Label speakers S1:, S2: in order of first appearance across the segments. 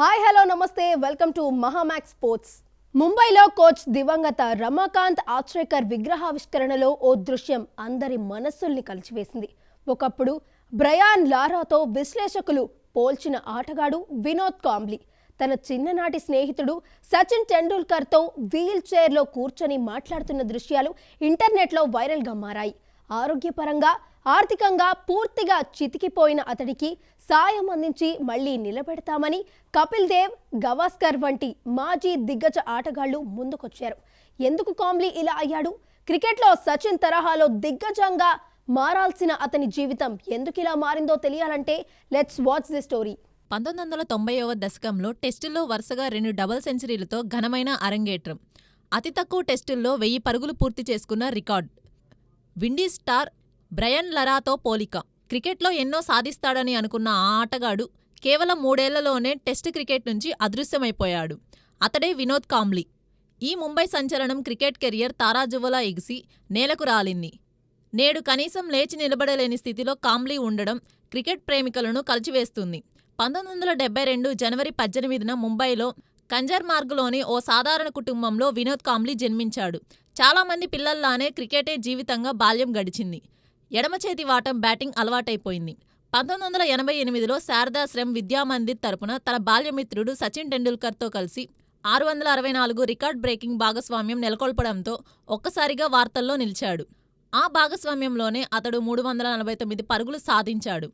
S1: Hi hello నమస్తే. Welcome to Mahamax sports. ముంబైలో coach దివంగత రమాకాంత్ ఆచ్రేకర్ విగ్రహావిష్కరణలో ఓ దృశ్యం అందరి మనస్సుల్ని కలిచివేసింది. ఒకప్పుడు బ్రయాన్ లారాతో విశ్లేషకులు పోల్చిన ఆటగాడు వినోద్ కాంబ్లీ. తన చిన్ననాటి స్నేహితుడు సచిన్ టెండూల్కర్తో వీల్ చైర్లో కూర్చొని మాట్లాడుతున్న దృశ్యాలు ఇంటర్నెట్లో వైరల్గా మారాయి. ఆరోగ్యపరంగా ఆర్థికంగా పూర్తిగా చితికిపోయిన అతడికి సాయం అందించి మళ్ళీ నిలబెడతామని కపిల్ దేవ్ గవాస్కర్ వంటి మాజీ దిగ్గజ ఆటగాళ్ళు ముందుకొచ్చారు. ఎందుకు కాంబ్లీ ఇలా అయ్యాడు? క్రికెట్లో సచిన్ తరహాలో దిగ్గజంగా మారాల్సిన అతని జీవితం ఎందుకు ఇలా మారిందో తెలియాలంటే లెట్స్ వాచ్ ది స్టోరీ
S2: పంతొమ్మిది వందల తొంభైవ దశకంలో టెస్టుల్లో వరుసగా రెండు డబుల్ సెంచరీలతో ఘనమైన అరంగేట్రం. అతి తక్కువ టెస్టుల్లో వెయ్యి పరుగులు పూర్తి చేసుకున్న రికార్డ్. విండీస్ స్టార్ బ్రయన్ లరాతో పోలిక. క్రికెట్లో ఎన్నో సాధిస్తాడని అనుకున్న ఆ ఆటగాడు కేవలం మూడేళ్ళలోనే టెస్ట్ క్రికెట్ నుంచి అదృశ్యమైపోయాడు. అతడే వినోద్ కాంబ్లీ ఈ ముంబై సంచలనం క్రికెట్ కెరియర్ తారాజువలా ఎగిసి నేలకు రాలింది. నేడు కనీసం లేచి నిలబడలేని స్థితిలో కాంబ్లీ ఉండడం క్రికెట్ ప్రేమికులను కలిచివేస్తుంది. పంతొమ్మిది వందల డెబ్బై రెండు జనవరి పద్దెనిమిదిన ముంబైలో కంజర్మార్గ్లోని ఓ సాధారణ కుటుంబంలో వినోద్ కాంబ్లీ జన్మించాడు. చాలామంది పిల్లల్లానే క్రికెటే జీవితంగా బాల్యం గడిచింది. ఎడమ చేతి వాటం బ్యాటింగ్ అలవాటైపోయింది. పంతొమ్మిది వందల ఎనభై ఎనిమిదిలో శారదాశ్రమ్ విద్యామందిర్ తరపున తన బాల్యమిత్రుడు సచిన్ టెండూల్కర్తో కలిసి ఆరు వందల అరవై నాలుగు రికార్డ్ బ్రేకింగ్ భాగస్వామ్యం నెలకొల్పడంతో ఒక్కసారిగా వార్తల్లో నిలిచాడు. ఆ భాగస్వామ్యంలోనే అతడు మూడు వందల నలభై తొమ్మిది పరుగులు సాధించాడు.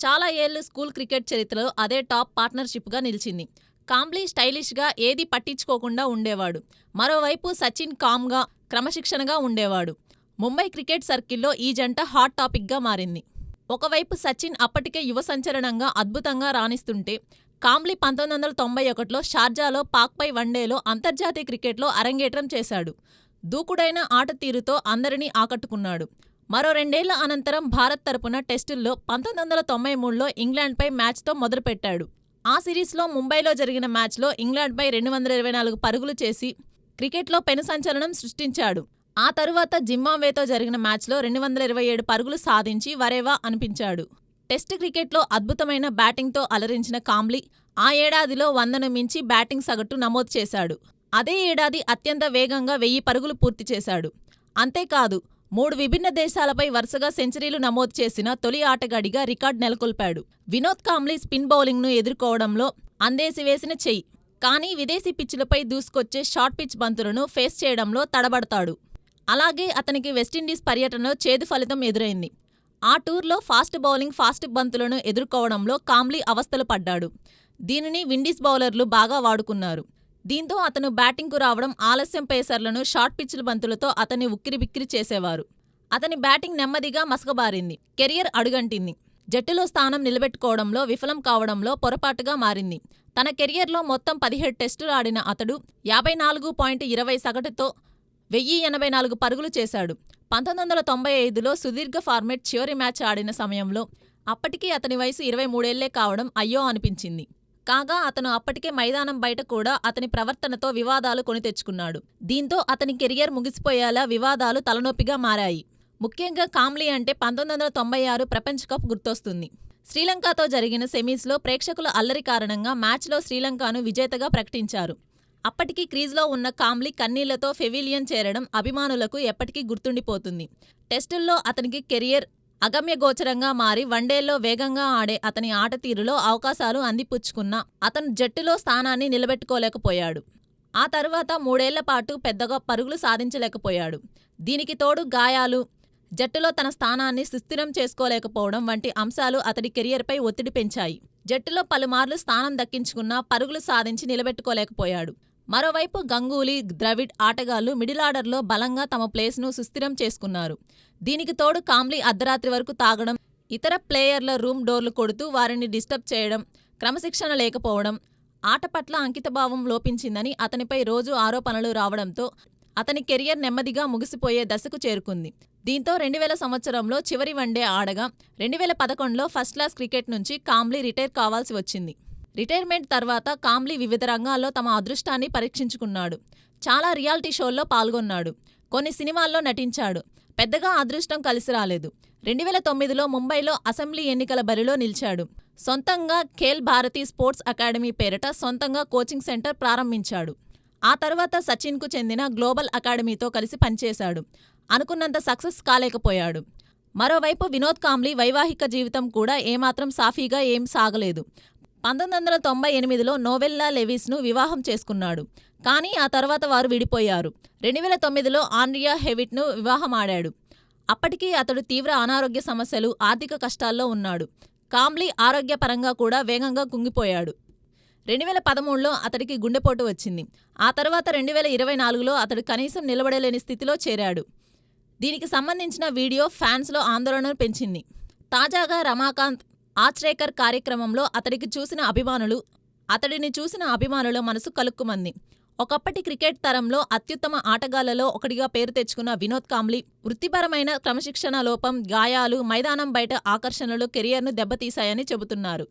S2: చాలా ఏళ్ళు స్కూల్ క్రికెట్ చరిత్రలో అదే టాప్ పార్ట్నర్షిప్గా నిలిచింది. కాంబ్లీ స్టైలిష్గా ఏదీ పట్టించుకోకుండా ఉండేవాడు. మరోవైపు సచిన్ కామ్గా క్రమశిక్షణగా ఉండేవాడు. ముంబై క్రికెట్ సర్కిల్లో ఈ జంట హాట్ టాపిక్గా మారింది. ఒకవైపు సచిన్ అప్పటికే యువ సంచలనంగా అద్భుతంగా రాణిస్తుంటే కాంబ్లీ పంతొమ్మిది వందల తొంభై ఒకటిలో షార్జాలో పాక్పై వన్డేలో అంతర్జాతీయ క్రికెట్లో అరంగేట్రం చేశాడు. దూకుడైన ఆట తీరుతో అందరినీ ఆకట్టుకున్నాడు. మరో రెండేళ్ళ అనంతరం భారత్ తరపున టెస్టుల్లో పంతొమ్మిది వందల తొంభై మూడులో ఇంగ్లాండ్పై మ్యాచ్తో మొదలుపెట్టాడు. ఆ సిరీస్లో ముంబైలో జరిగిన మ్యాచ్లో ఇంగ్లాండ్పై రెండు వందల ఇరవై నాలుగు పరుగులు చేసి క్రికెట్లో పెను సంచలనం సృష్టించాడు. ఆ తరువాత జింబాబ్వేతో జరిగిన మ్యాచ్లో రెండు వందల ఇరవై ఏడు పరుగులు సాధించి వరేవా అనిపించాడు. టెస్ట్ క్రికెట్లో అద్భుతమైన బ్యాటింగ్తో అలరించిన కాంబ్లీ ఆ ఏడాదిలో వందను మించి బ్యాటింగ్ సగటు నమోదు చేశాడు. అదే ఏడాది అత్యంత వేగంగా వెయ్యి పరుగులు పూర్తి చేశాడు. అంతేకాదు మూడు విభిన్న దేశాలపై వరుసగా సెంచరీలు నమోదు చేసిన తొలి ఆటగాడిగా రికార్డ్ నెలకొల్పాడు. వినోద్ కాంబ్లీ స్పిన్ బౌలింగ్ను ఎదుర్కోవడంలో అందేసి వేసిన చెయ్యి. కానీ విదేశీ పిచ్చులపై దూసుకొచ్చే షార్ట్ పిచ్ బంతులను ఫేస్ చేయడంలో తడబడతాడు. అలాగే అతనికి వెస్టిండీస్ పర్యటనలో చేదు ఫలితం ఎదురైంది. ఆ టూర్లో ఫాస్ట్ బౌలింగ్ ఫాస్ట్ బంతులను ఎదుర్కోవడంలో కామ్లీ అవస్థలు పడ్డాడు. దీనిని విండీస్ బౌలర్లు బాగా వాడుకున్నారు. దీంతో అతను బ్యాటింగ్కు రావడం ఆలస్యం పేసర్లను షార్ట్ పిచ్ల బంతులతో అతన్ని ఉక్కిరిబిక్కిరి చేసేవారు. అతని బ్యాటింగ్ నెమ్మదిగా మసకబారింది. కెరియర్ అడుగంటింది. జట్టులో స్థానం నిలబెట్టుకోవడంలో విఫలం కావడంలో పొరపాటుగా మారింది. తన కెరియర్లో మొత్తం పదిహేడు టెస్టులు ఆడిన అతడు యాభై నాలుగు పాయింట్ ఇరవై సగటుతో వెయ్యి ఎనభై నాలుగు పరుగులు చేశాడు. పంతొమ్మిది వందల తొంభై ఐదులో సుదీర్ఘ ఫార్మెట్ చివరి మ్యాచ్ ఆడిన సమయంలో అప్పటికీ అతని వయసు ఇరవై మూడేళ్ళే కావడం అయ్యో అనిపించింది. కాగా అతను అప్పటికే మైదానం బయట కూడా అతని ప్రవర్తనతో వివాదాలు కొని తెచ్చుకున్నాడు. దీంతో అతని కెరియర్ ముగిసిపోయేలా వివాదాలు తలనొప్పిగా మారాయి. ముఖ్యంగా కామ్లీ అంటే పంతొమ్మిది వందల తొంభై ఆరు ప్రపంచ కప్ గుర్తొస్తుంది. శ్రీలంకతో జరిగిన సెమీస్లో ప్రేక్షకుల అల్లరి కారణంగా మ్యాచ్లో శ్రీలంకను విజేతగా ప్రకటించారు. అప్పటికి క్రీజ్లో ఉన్న కామ్లీ కన్నీళ్ళతో ఫెవిలియన్ చేరడం అభిమానులకు ఎప్పటికీ గుర్తుండిపోతుంది. టెస్టుల్లో అతనికి కెరియర్ అగమ్యగోచరంగా మారి వన్డేల్లో వేగంగా ఆడే అతని ఆట తీరులో అవకాశాలు అందిపుచ్చుకున్న అతను జట్టులో స్థానాన్ని నిలబెట్టుకోలేకపోయాడు. ఆ తరువాత మూడేళ్ళ పాటు పెద్దగా పరుగులు సాధించలేకపోయాడు. దీనికి తోడు గాయాలు జట్టులో తన స్థానాన్ని సుస్థిరం చేసుకోలేకపోవడం వంటి అంశాలు అతడి కెరియర్పై ఒత్తిడి పెంచాయి. జట్టులో పలుమార్లు స్థానం దక్కించుకున్నా పరుగులు సాధించి నిలబెట్టుకోలేకపోయాడు. మరోవైపు గంగూలీ ద్రవిడ్ ఆటగాళ్ళు మిడిల్ ఆర్డర్లో బలంగా తమ ప్లేస్ను సుస్థిరం చేసుకున్నారు. దీనికి తోడు కామ్లీ అర్ధరాత్రి వరకు తాగడం ఇతర ప్లేయర్ల రూమ్ డోర్లు కొడుతూ వారిని డిస్టర్బ్ చేయడం క్రమశిక్షణ లేకపోవడం ఆట పట్ల అంకితభావం లోపించిందని అతనిపై రోజు ఆరోపణలు రావడంతో అతని కెరియర్ నెమ్మదిగా ముగిసిపోయే దశకు చేరుకుంది. దీంతో రెండు వేల సంవత్సరంలో చివరి వన్డే ఆడగా రెండు వేల పదకొండులో ఫస్ట్ క్లాస్ క్రికెట్ నుంచి కాంబ్లీ రిటైర్ కావాల్సి వచ్చింది. రిటైర్మెంట్ తర్వాత కాంబ్లీ వివిధ రంగాల్లో తమ అదృష్టాన్ని పరీక్షించుకున్నాడు. చాలా రియాలిటీ షోల్లో పాల్గొన్నాడు. కొన్ని సినిమాల్లో నటించాడు. పెద్దగా అదృష్టం కలిసి రాలేదు. రెండు వేల తొమ్మిదిలో ముంబైలో అసెంబ్లీ ఎన్నికల బరిలో నిలిచాడు. సొంతంగా ఖేల్ భారతి స్పోర్ట్స్ అకాడమీ పేరిట సొంతంగా కోచింగ్ సెంటర్ ప్రారంభించాడు. ఆ తర్వాత సచిన్కు చెందిన గ్లోబల్ అకాడమీతో కలిసి పనిచేశాడు. అనుకున్నంత సక్సెస్ కాలేకపోయాడు. మరోవైపు వినోద్ కాంబ్లీ వైవాహిక జీవితం కూడా ఏమాత్రం సాఫీగా ఏం సాగలేదు. పంతొమ్మిది వందల తొంభై ఎనిమిదిలో నోవెల్లా లెవిస్ను వివాహం చేసుకున్నాడు. కానీ ఆ తర్వాత వారు విడిపోయారు. రెండు వేల తొమ్మిదిలో ఆండ్రియా హెవిట్ను వివాహమాడాడు. అప్పటికీ అతడు తీవ్ర అనారోగ్య సమస్యలు ఆర్థిక కష్టాల్లో ఉన్నాడు. కాంబ్లీ ఆరోగ్యపరంగా కూడా వేగంగా కుంగిపోయాడు. రెండు వేల పదమూడులో అతడికి గుండెపోటు వచ్చింది. ఆ తర్వాత రెండు వేల ఇరవై నాలుగులో అతడు కనీసం నిలబడలేని స్థితిలో చేరాడు. దీనికి సంబంధించిన వీడియో ఫ్యాన్స్లో ఆందోళనను పెంచింది. తాజాగా రమాకాంత్ ఆచ్రేకర్ కార్యక్రమంలో అతడికి చూసిన అభిమానులు అతడిని చూసిన అభిమానుల మనసు కలుక్కుమంది. ఒకప్పటి క్రికెట్ తరంలో అత్యుత్తమ ఆటగాళ్ళలో ఒకటిగా పేరు తెచ్చుకున్న వినోద్ కాంబ్లీ వృత్తిపరమైన క్రమశిక్షణ లోపం గాయాలు మైదానం బయట ఆకర్షణలు కెరియర్ను దెబ్బతీశాయని చెబుతున్నారు.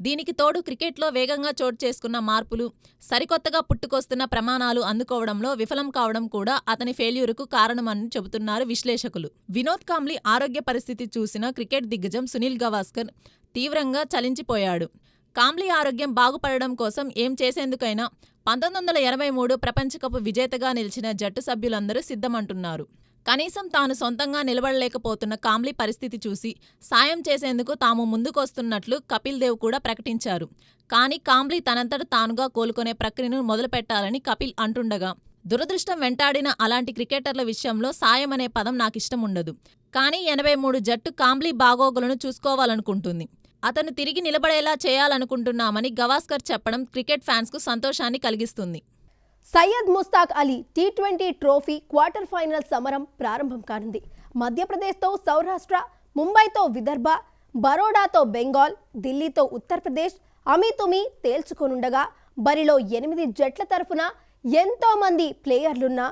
S2: దీనికి తోడు క్రికెట్లో వేగంగా చోటు చేసుకున్న మార్పులు సరికొత్తగా పుట్టుకొస్తున్న ప్రమాణాలు అందుకోవడంలో విఫలం కావడం కూడా అతని ఫెయిల్యూరుకు కారణమని చెబుతున్నారు విశ్లేషకులు. వినోద్ కాంబ్లీ ఆరోగ్య పరిస్థితి చూసిన క్రికెట్ దిగ్గజం సునీల్ గవాస్కర్ తీవ్రంగా చలించిపోయాడు. కాంబ్లీ ఆరోగ్యం బాగుపడడం కోసం ఏం చేసేందుకైనా పంతొమ్మిది వందల ఎనభై మూడు ప్రపంచకప్ విజేతగా నిలిచిన జట్టు సభ్యులందరూ సిద్ధమంటున్నారు. కనీసం తాను సొంతంగా నిలబడలేకపోతున్న కాంబ్లీ పరిస్థితి చూసి సాయం చేసేందుకు తాము ముందుకొస్తున్నట్లు కపిల్ దేవ్ కూడా ప్రకటించారు. కానీ కాంబ్లీ తనంతట తానుగా కోలుకునే ప్రక్రియను మొదలుపెట్టాలని కపిల్ అంటుండగా దురదృష్టం వెంటాడిన అలాంటి క్రికెటర్ల విషయంలో సాయం అనే పదం నాకిష్టం ఉండదు. కానీ ఎనభై మూడు జట్టు కాంబ్లీ బాగోగులను చూసుకోవాలనుకుంటుంది. అతను తిరిగి నిలబడేలా చేయాలనుకుంటున్నామని గవాస్కర్ చెప్పడం క్రికెట్ ఫ్యాన్స్కు సంతోషాన్ని కలిగిస్తుంది.
S1: Syed Mushtaq Ali T twenty trophy quarter final సమరం ప్రారంభం కానుంది. మధ్యప్రదేశ్తో సౌరాష్ట్ర ముంబైతో విదర్భ బరోడాతో బెంగాల్ ఢిల్లీతో ఉత్తరప్రదేశ్ అమితుమి తేల్చుకొనుండగా బరిలో ఎనిమిది జట్ల తరఫున ఎంతోమంది ప్లేయర్లున్న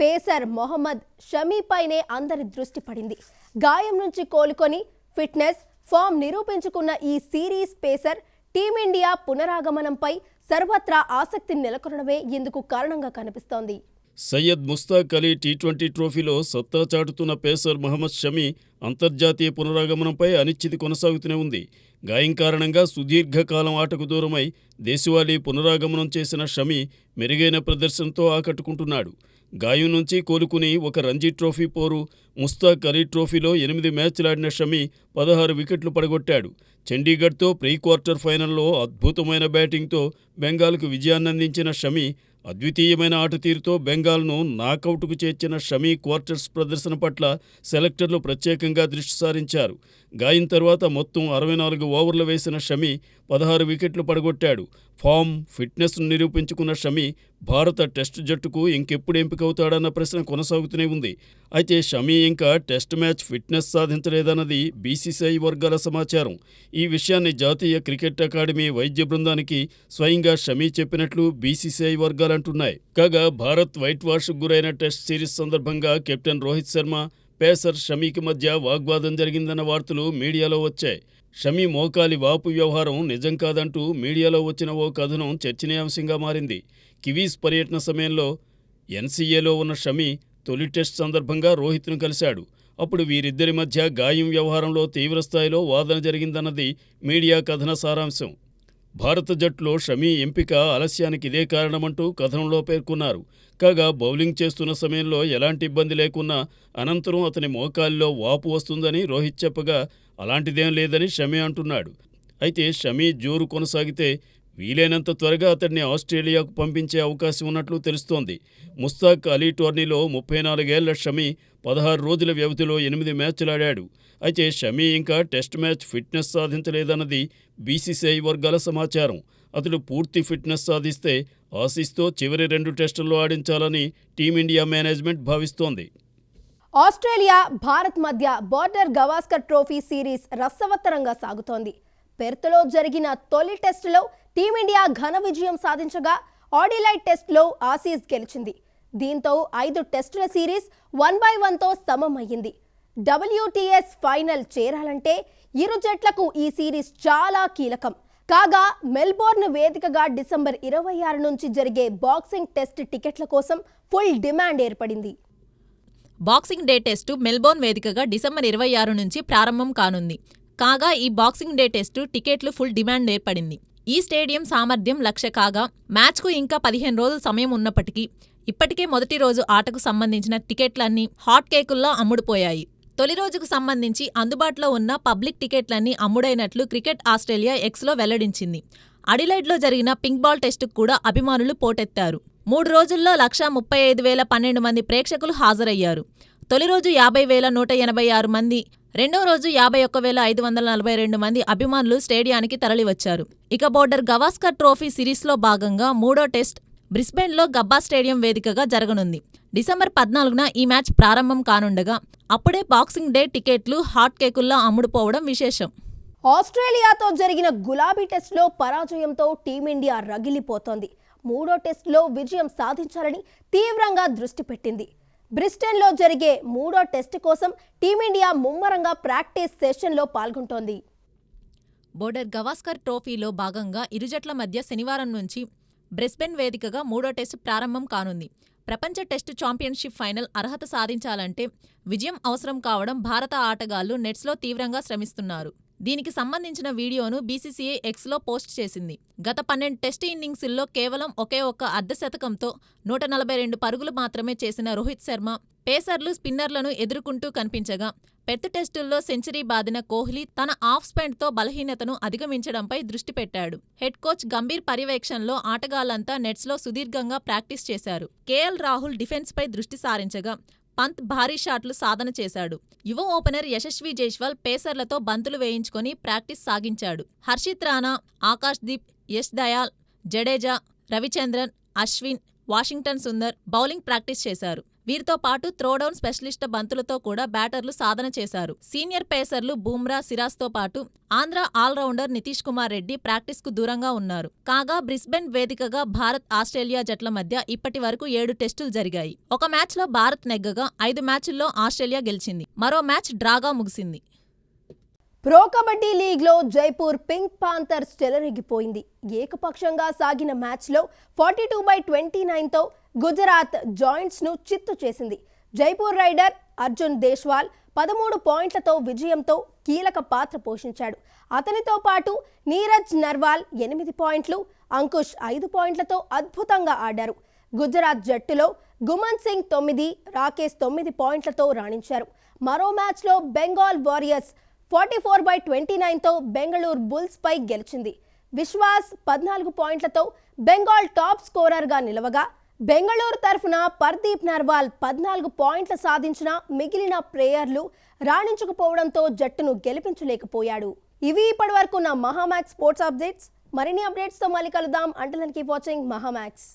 S1: పేసర్ మొహమ్మద్ షమీపైనే అందరి దృష్టి పడింది. గాయం నుంచి కోలుకొని ఫిట్నెస్ ఫామ్ నిరూపించుకున్న ఈ సిరీస్ పేసర్ టీమిండియా పునరాగమనంపై సర్వత్రా ఆసక్తి నెలకొనడమే ఇందుకు కారణంగా కనిపిస్తోంది.
S3: సయ్యద్ ముస్తాక్ అలీ టీ ట్వంటీ ట్రోఫీలో సత్తా చాటుతున్న పేసర్ మహమ్మద్ షమి అంతర్జాతీయ పునరాగమనంపై అనిశ్చితి కొనసాగుతూనే ఉంది. గాయం కారణంగా సుదీర్ఘకాలం ఆటకు దూరమై దేశవాళీ పునరాగమనం చేసిన షమి మెరుగైన ప్రదర్శనతో ఆకట్టుకుంటున్నాడు. గాయం నుంచి కోలుకుని ఒక రంజీ ట్రోఫీ పోరు ముస్తాక్ అలీ ట్రోఫీలో ఎనిమిది మ్యాచ్లాడిన షమి పదహారు వికెట్లు పడగొట్టాడు. చండీగఢ్తో ప్రీ క్వార్టర్ ఫైనల్లో అద్భుతమైన బ్యాటింగ్తో బెంగాల్కు విజయాన్నందించిన షమి అద్వితీయమైన ఆట తీరుతో బెంగాల్ను నాకౌట్కు చేర్చిన షమీ క్వార్టర్స్ ప్రదర్శన పట్ల సెలెక్టర్లు ప్రత్యేకంగా దృష్టి సారించారు. గాయం తర్వాత మొత్తం అరవై నాలుగు ఓవర్లు వేసిన షమి పదహారు వికెట్లు పడగొట్టాడు. ఫామ్ ఫిట్నెస్ను నిరూపించుకున్న షమి భారత టెస్ట్ జట్టుకు ఇంకెప్పుడు ఎంపికవుతాడన్న ప్రశ్న కొనసాగుతూనే ఉంది. అయితే షమి ఇంకా టెస్ట్ మ్యాచ్ ఫిట్నెస్ సాధించలేదన్నది బీసీసీఐ వర్గాల సమాచారం. ఈ విషయాన్ని జాతీయ క్రికెట్ అకాడమీ వైద్య బృందానికి స్వయంగా షమీ చెప్పినట్లు బీసీసీఐ వర్గాలంటున్నాయి. కాగా భారత్ వైట్ వాష్ గురైన టెస్ట్ సిరీస్ సందర్భంగా కెప్టెన్ రోహిత్ శర్మ పేసర్ షమీకి మధ్య వాగ్వాదం జరిగిందన్న వార్తలు మీడియాలో వచ్చాయి. షమీ మోకాలి వాపు వ్యవహారం నిజం కాదంటూ మీడియాలో వచ్చిన ఓ కథనం చర్చనీయాంశంగా మారింది. కివీస్ పర్యటన సమయంలో ఎన్సీఏలో ఉన్న షమీ తొలి టెస్ట్ సందర్భంగా రోహిత్ను కలిశాడు. అప్పుడు వీరిద్దరి మధ్య గాయం వ్యవహారంలో తీవ్రస్థాయిలో వాదన జరిగిందన్నది మీడియా కథన సారాంశం. భారత జట్టులో షమీ ఎంపిక ఆలస్యానికి ఇదే కారణమంటూ కథనంలో పేర్కొన్నారు. కాగా బౌలింగ్ చేస్తున్న సమయంలో ఎలాంటి ఇబ్బంది లేకున్నా అనంతరం అతని మోకాలిలో వాపు వస్తుందని రోహిత్ చెప్పగా అలాంటిదేం లేదని షమీ అంటున్నాడు. అయితే షమీ జోరు కొనసాగితే వీలైనంత త్వరగా అతడిని ఆస్ట్రేలియాకు పంపించే అవకాశం ఉన్నట్లు తెలుస్తోంది. ముస్తాక్ అలీ టోర్నీలో ముప్పై నాలుగేళ్ళ షమీ పదహారు రోజుల వ్యవధిలో ఎనిమిది మ్యాచ్లాడాడు అయితే షమీ ఇంకా టెస్ట్ మ్యాచ్ ఫిట్నెస్ సాధించలేదన్నది బీసీసీఐ వర్గాల సమాచారం. అతడు పూర్తి ఫిట్నెస్ సాధిస్తే ఆసీస్తో చివరి రెండు టెస్టుల్లో ఆడించాలని టీమిండియా మేనేజ్మెంట్ భావిస్తోంది.
S1: ఆస్ట్రేలియా భారత్ మధ్య బార్డర్ గవాస్కర్ ట్రోఫీ సిరీస్ రసవత్తరంగా సాగుతోంది. పెర్త్లో జరిగిన తొలి టెస్టులో టీమిండియా ఘన విజయం సాధించగా ఆడిలైట్ టెస్టులో ఆసీస్ గెలిచింది. దీంతో ఐదు టెస్టుల సిరీస్ వన్ బై వన్తో సమమయ్యింది. డబ్ల్యూటీఎస్ ఫైనల్ చేరాలంటే ఇరు జట్లకు ఈ సిరీస్ చాలా కీలకం. కాగా మెల్బోర్న్ వేదికగా డిసెంబర్ ఇరవై ఆరు నుంచి జరిగే బాక్సింగ్ టెస్ట్ టికెట్ల కోసం ఫుల్ డిమాండ్ ఏర్పడింది.
S2: బాక్సింగ్ డే టెస్టు మెల్బోర్న్ వేదికగా డిసెంబర్ ఇరవై ఆరు నుంచి ప్రారంభం కానుంది. కాగా ఈ బాక్సింగ్ డే టెస్టు టికెట్లు ఫుల్ డిమాండ్ ఏర్పడింది. ఈ స్టేడియం సామర్థ్యం లక్ష కాగా మ్యాచ్కు ఇంకా పదిహేను రోజుల సమయం ఉన్నప్పటికీ ఇప్పటికే మొదటి రోజు ఆటకు సంబంధించిన టికెట్లన్నీ హాట్ కేకుల్లో అమ్ముడుపోయాయి. తొలి రోజుకు సంబంధించి అందుబాటులో ఉన్న పబ్లిక్ టికెట్లన్నీ అమ్ముడైనట్లు క్రికెట్ ఆస్ట్రేలియా ఎక్స్లో వెల్లడించింది. అడిలైడ్లో జరిగిన పింక్ బాల్ టెస్టుకు కూడా అభిమానులు పోటెత్తారు. మూడు రోజుల్లో లక్షా ముప్పై ఐదు వేల పన్నెండు మంది ప్రేక్షకులు హాజరయ్యారు. తొలి రోజు యాభై వేల నూట ఎనభై ఆరు మంది రెండో రోజు యాభై ఒక్క వేల ఐదు వందల నలభై రెండు మంది అభిమానులు స్టేడియానికి తరలివచ్చారు. ఇక బోర్డర్ గవాస్కర్ ట్రోఫీ సిరీస్లో భాగంగా మూడో టెస్ట్ బ్రిస్బెన్లో గబ్బా స్టేడియం వేదికగా జరగనుంది. డిసెంబర్ పద్నాలుగున ఈ మ్యాచ్ ప్రారంభం కానుండగా అప్పుడే బాక్సింగ్ డే టికెట్లు హాట్ కేకుల్లో అమ్ముడుపోవడం విశేషం.
S1: ఆస్ట్రేలియాతో జరిగిన గులాబీ టెస్ట్లో పరాజయంతో టీమిండియా రగిలిపోతోంది. మూడో టెస్టులో విజయం సాధించాలని తీవ్రంగా దృష్టి పెట్టింది. బ్రిస్టన్లో జరిగే మూడో టెస్టు కోసం టీమిండియా ముమ్మరంగా ప్రాక్టీస్ సెషన్లో పాల్గొంటోంది.
S2: బోర్డర్ గవాస్కర్ ట్రోఫీలో భాగంగా ఇరు జట్ల మధ్య శనివారం నుంచి బ్రిస్బెన్ వేదికగా మూడో టెస్టు ప్రారంభం కానుంది. ప్రపంచ టెస్టు ఛాంపియన్షిప్ ఫైనల్ అర్హత సాధించాలంటే విజయం అవసరం కావడం భారత ఆటగాళ్ళు నెట్స్లో తీవ్రంగా శ్రమిస్తున్నారు. దీనికి సంబంధించిన వీడియోను బీసీసీఐ ఎక్స్లో పోస్ట్ చేసింది. గత పన్నెండు టెస్ట్ ఇన్నింగ్స్ల్లో కేవలం ఒకే ఒక్క అర్ధశతకంతో నూట నలభై రెండు పరుగులు మాత్రమే చేసిన రోహిత్ శర్మ పేసర్లు స్పిన్నర్లను ఎదుర్కొంటూ కనిపించగా పెద్ద టెస్టుల్లో సెంచరీ బాదిన కోహ్లీ తన ఆఫ్ స్పెండ్తో బలహీనతను అధిగమించడంపై దృష్టి పెట్టాడు. హెడ్ కోచ్ గంభీర్ పర్యవేక్షణలో ఆటగాళ్ళంతా నెట్స్లో సుదీర్ఘంగా ప్రాక్టీస్ చేశారు. కేఎల్ రాహుల్ డిఫెన్స్పై దృష్టి సారించగా పంత్ భారీ షాట్లు సాధన చేశాడు. యువ ఓపెనర్ యశస్వి జైస్వాల్ పేసర్లతో బంతులు వేయించుకొని practice సాగించాడు. Harshit Rana Akashdeep Yash Dayal Jadeja Ravichandran Ashwin Washington Sundar bowling practice చేశారు. వీరితో పాటు త్రోడౌన్ స్పెషలిస్ట్ బంతులతో కూడా బ్యాటర్లు సాధన చేశారు. సీనియర్ పేసర్లు బూమ్రా సిరాస్తో పాటు ఆంధ్ర ఆల్రౌండర్ నితీష్ కుమార్ రెడ్డి ప్రాక్టీస్కు దూరంగా ఉన్నారు. కాగా బ్రిస్బెన్ వేదికగా భారత్ ఆస్ట్రేలియా జట్ల మధ్య ఇప్పటి వరకు ఏడు టెస్టులు జరిగాయి. ఒక మ్యాచ్లో భారత్ నెగ్గగా ఐదు మ్యాచ్ల్లో ఆస్ట్రేలియా గెలిచింది. మరో మ్యాచ్ డ్రాగా ముగిసింది.
S1: ప్రో కబడ్డీ లీగ్లో జైపూర్ పింక్ పాంథర్స్ చెలరెగిపోయింది ఏకపక్షంగా సాగిన మ్యాచ్లో ఫార్టీ టూ బై ట్వంటీ నైన్తో గుజరాత్ జాయింట్స్ను చిత్తు చేసింది. జైపూర్ రైడర్ అర్జున్ దేశ్వాల్ పదమూడు పాయింట్లతో విజయంతో కీలక పాత్ర పోషించాడు. అతనితో పాటు నీరజ్ నర్వాల్ ఎనిమిది పాయింట్లు అంకుష్ ఐదు పాయింట్లతో అద్భుతంగా ఆడారు. గుజరాత్ జట్టులో గుమన్ సింగ్ తొమ్మిది రాకేష్ తొమ్మిది పాయింట్లతో రాణించారు. మరో మ్యాచ్లో Bengal Warriors forty four by twenty నైన్తో Bengaluru బుల్స్పై గెలిచింది. విశ్వాస్ పద్నాలుగు పాయింట్లతో బెంగాల్ టాప్ స్కోరర్గా నిలవగా బెంగళూరు తరఫున పర్దీప్ నర్వాల్ పద్నాలుగు పాయింట్లు సాధించిన మిగిలిన ప్లేయర్లు రాణించకపోవడంతో జట్టును గెలిపించలేకపోయాడు. ఇవి ఇప్పటి వరకు నా మహామాక్స్ స్పోర్ట్స్ అప్డేట్స్. మరిన్ని అప్డేట్స్తో మళ్ళీ కలుద్దాం. అంటలకి వాచింగ్ మహామాక్స్.